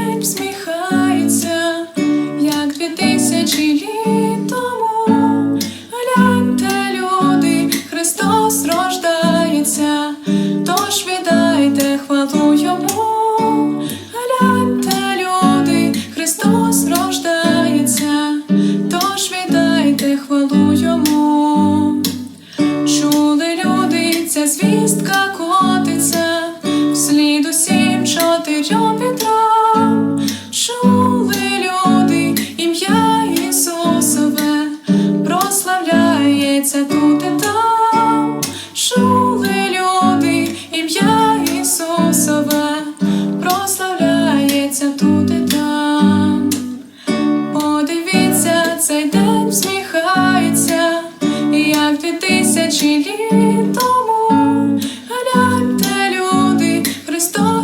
день всміхається, як дві тисячі літ тому. Гляньте, люди, Христос рождається, тож віддайте хвалу йому, гляньте, люди, Христос рождається, тож віддайте хвалу йому, чули люди, ця звістка котиться. Слід усім чотирьом день всміхається, як дві тисячі літ тому. Гляньте, люди, Христос